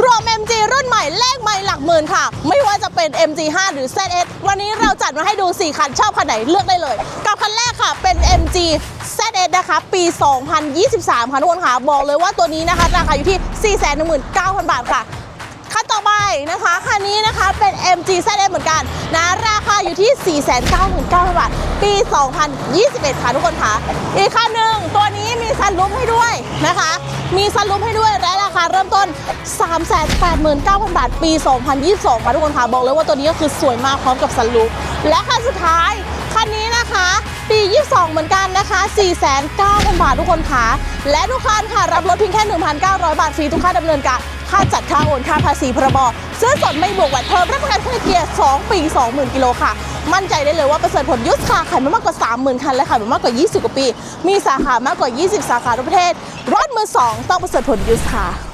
รวม MG รุ่นใหม่เลขไม่หลักหมื่นค่ะ ไม่ว่าจะเป็น MG5 หรือ ZS วันนี้เราจัดมาให้ดู 4 คัน ชอบคันไหนเลือกได้เลย กับคันแรกค่ะเป็น MG ZS นะคะปี 2023 ค่ะทุกคนค่ะ บอกเลยว่าตัวนี้นะคะ ราคาอยู่ที่ 419,000 บาทค่ะคันต่อไปนะคะคันนี้นะคะเป็น MG ZS เหมือนกันนะราคาอยู่ที่ 499,000 บาท ปี 2021 ค่ะทุกคนค่ะ อีกคัน นี้มให้ด้วยนะคะ มีซันรูฟให้ด้วยและราคาเริ่มต้น 389,000 บาท ปี 2022 ค่ะทุกคนค่ะ บอกเลยว่าตัวนี้ก็คือสวยมากพร้อมกับซันรูฟและคันสุดท้าย คันนี้นะคะปี 22 เหมือนกันนะคะ 4,900 บาททุกคนค่ะ และทุกคันค่ะ รับรถเพียงแค่ 1,900 บาทฟรีทุกค่าดำเนินการ ค่าจัดค่าโอน ค่าภาษีพรบซื้อสดไม่บวกแวดเพิ่มรับประกันเครื่องเกียร์ 2 ปี 20,000 กิโลค่ะ มั่นใจได้เลยว่าประเสริฐผลยุทธค่ะขายมามากกว่า 30,000 คันและขายมามากกว่า 20 กว่าปี มีสาขามากกว่า 20 สาขาทั่วประเทศรถมือ2ต้องประเสริฐผลยุทธค่ะ